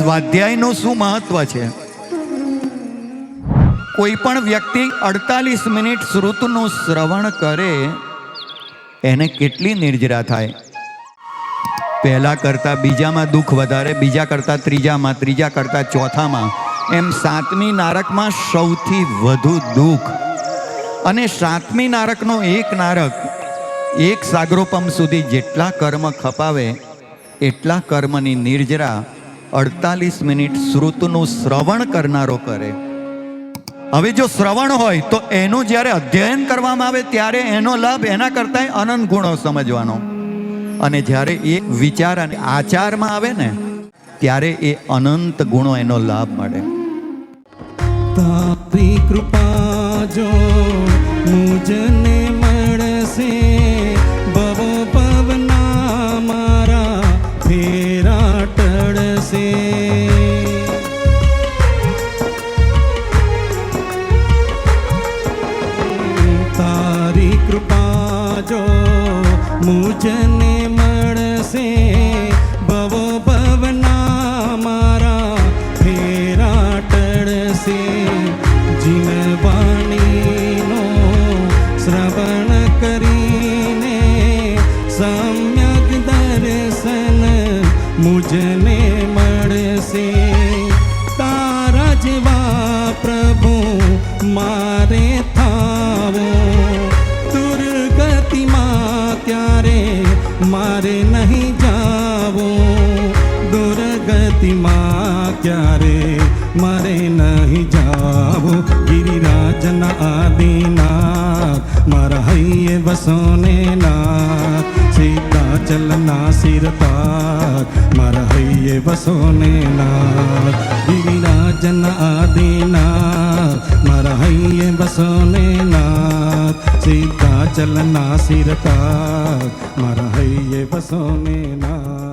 સ્વાધ્યાયનું શું મહત્વ છે? કોઈ પણ વ્યક્તિ અડતાલીસ મિનિટ શ્રુતનું શ્રવણ કરે, એને કેટલી નિર્જરા થાય? પહેલા કરતા બીજામાં દુઃખ વધારે, બીજા કરતા ત્રીજામાં, ત્રીજા કરતા ચોથામાં. એમ સાતમી નારકમાં સૌથી વધુ દુઃખ. અને સાતમી નારકનો એક નારક એક સાગરોપમ સુધી જેટલા કર્મ ખપાવે, એટલા કર્મની નિર્જરા અડતાલીસ મિનિટ શ્રુતનું શ્રવણ કરનારો કરે. હવે જો શ્રવણ હોય તો એનું જ્યારે અધ્યયન કરવામાં આવે ત્યારે એનો લાભ એના કરતાંય અનંત ગુણો સમજવાનો. અને જ્યારે એ વિચાર અને આચારમાં આવે ને, ત્યારે એ અનંત ગુણો એનો લાભ મળે. તારી કૃપા જો તારી કૃપા જો મુજને મળશે, ભવો ભવના મારા ફેરા ટળશે જીવવાણીનો શ્રવણ કરીને સમ્યક દર્શન મુજને મળશે. તારા જેવા પ્રભુ મારે प्यारे नहीं जाओ दुर्गति माँ क्यारे मरे नहीं जाओ गिरिराज न आदिनाथ मारा है बसोने नाथ, सीता चलना पार मार है बसोने नाथ। न आदिनाथ मारा है बसोने नाथ। ચલના સિરતા મારા હૈયે વસોને નાથ